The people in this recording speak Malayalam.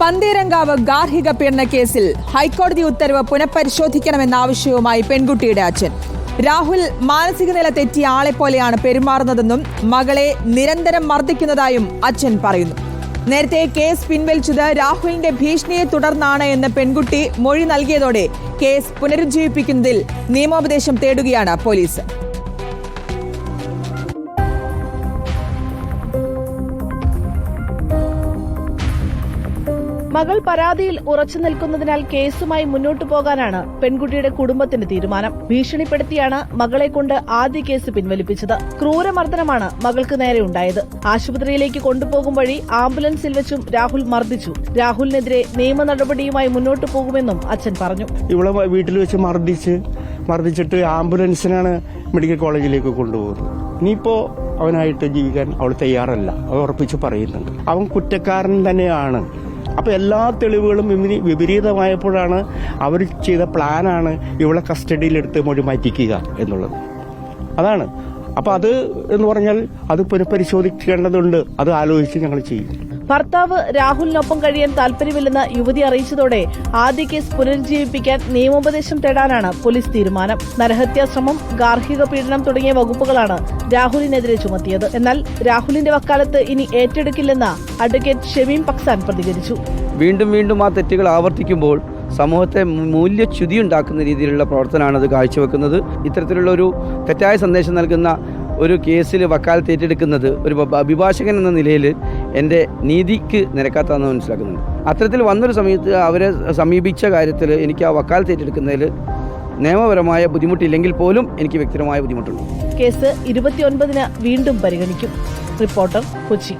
പന്തീരങ്കാവ് ഗാർഹിക പീഡന കേസിൽ ഹൈക്കോടതി ഉത്തരവ് പുനഃപരിശോധിക്കണമെന്ന ആവശ്യവുമായി പെൺകുട്ടിയുടെ അച്ഛൻ. രാഹുൽ മാനസിക നില തെറ്റിയ ആളെ പോലെയാണ് പെരുമാറുന്നതെന്നും മകളെ നിരന്തരം മർദ്ദിക്കുന്നതായും അച്ഛൻ പറയുന്നു. നേരത്തെ കേസ് പിൻവലിച്ചത് രാഹുലിന്റെ ഭീഷണിയെ തുടർന്നാണ് എന്ന് പെൺകുട്ടി മൊഴി നൽകിയതോടെ കേസ് പുനരുജ്ജീവിപ്പിക്കുന്നതിൽ നിയമോപദേശം തേടുകയാണ് പോലീസ്. മകൾ പരാതിയിൽ ഉറച്ചു നിൽക്കുന്നതിനാൽ കേസുമായി മുന്നോട്ടു പോകാനാണ് പെൺകുട്ടിയുടെ കുടുംബത്തിന്റെ തീരുമാനം. ഭീഷണിപ്പെടുത്തിയാണ് മകളെ കൊണ്ട് ആദ്യ കേസ് പിൻവലിപ്പിച്ചത്. ക്രൂരമർദ്ദനമാണ് മകൾക്ക് നേരെ ഉണ്ടായത്. ആശുപത്രിയിലേക്ക് കൊണ്ടുപോകും വഴി ആംബുലൻസിൽ വെച്ചും രാഹുൽ മർദ്ദിച്ചു. രാഹുലിനെതിരെ നിയമ നടപടിയുമായി മുന്നോട്ടു പോകുമെന്നും അച്ഛൻ പറഞ്ഞു. ഇവളെ വീട്ടിൽ വെച്ച് മർദ്ദിച്ച് മർദ്ദിച്ചിട്ട് ആംബുലൻസിനാണ് മെഡിക്കൽ കോളേജിലേക്ക് കൊണ്ടുപോകുന്നത്. ഇനിയിപ്പോ അവനായിട്ട് ജീവിക്കാൻ അവൾ തയ്യാറല്ല. അവർ ഉറപ്പിച്ച് പറയുന്നുണ്ട്. അവൻ കുറ്റക്കാരൻ തന്നെയാണ്. അപ്പൊ എല്ലാ തെളിവുകളും ഇവന് വിപരീതമായപ്പോഴാണ് അവർ ചെയ്ത പ്ലാനാണ് ഇവളെ കസ്റ്റഡിയിലെടുത്ത് മൊഴി മാറ്റിക്കുക എന്നുള്ളത്. അതാണ്. അപ്പൊ അത് എന്ന് പറഞ്ഞാൽ അത് പുനഃപരിശോധിക്കേണ്ടതുണ്ട് അത് ആലോചിച്ച് ഞങ്ങൾ ചെയ്യും. ഭർത്താവ് രാഹുലിനൊപ്പം കഴിയാൻ താൽപര്യമില്ലെന്ന് യുവതി അറിയിച്ചതോടെ ആദ്യ കേസ് പുനരുജ്ജീവിപ്പിക്കാൻ നിയമോപദേശം തേടാനാണ് പോലീസ് തീരുമാനം. നരഹത്യാശ്രമം ഗാർഹിക പീഡനം തുടങ്ങിയ വകുപ്പുകളാണ് രാഹുലിനെതിരെ ചുമത്തിയത്. എന്നാൽ രാഹുലിന്റെ വക്കാലത്ത് ഇനി ഏറ്റെടുക്കില്ലെന്ന് അഡ്വക്കേറ്റ് ഷെമീം പക്സാൻ പ്രതികരിച്ചു. വീണ്ടും വീണ്ടും ആ തെറ്റുകൾ ആവർത്തിക്കുമ്പോൾ സമൂഹത്തെ മൂല്യച്യുതി ഉണ്ടാക്കുന്ന രീതിയിലുള്ള പ്രവർത്തനമാണ് അത് കാഴ്ചവെക്കുന്നത്. ഇത്തരത്തിലുള്ള ഒരു തെറ്റായ സന്ദേശം നൽകുന്ന ഒരു കേസിൽ വക്കാലത്ത് ഏറ്റെടുക്കുന്നത് ഒരു അഭിഭാഷകൻ എന്ന നിലയിൽ എന്റെ നീതിക്ക് നിരക്കാത്തതെന്ന് മനസ്സിലാക്കുന്നുണ്ട്. അത്തരത്തിൽ വന്നൊരു സമയത്ത് അവരെ സമീപിച്ച കാര്യത്തിൽ എനിക്ക് ആ വക്കാലത്ത് ഏറ്റെടുക്കുന്നതിൽ നിയമപരമായ ബുദ്ധിമുട്ടില്ലെങ്കിൽ പോലും എനിക്ക് വ്യക്തിപരമായ ബുദ്ധിമുട്ടുണ്ട്. കേസ് ഇരുപത്തിയൊൻപതിന് വീണ്ടും പരിഗണിക്കും. റിപ്പോർട്ടർ കൊച്ചി.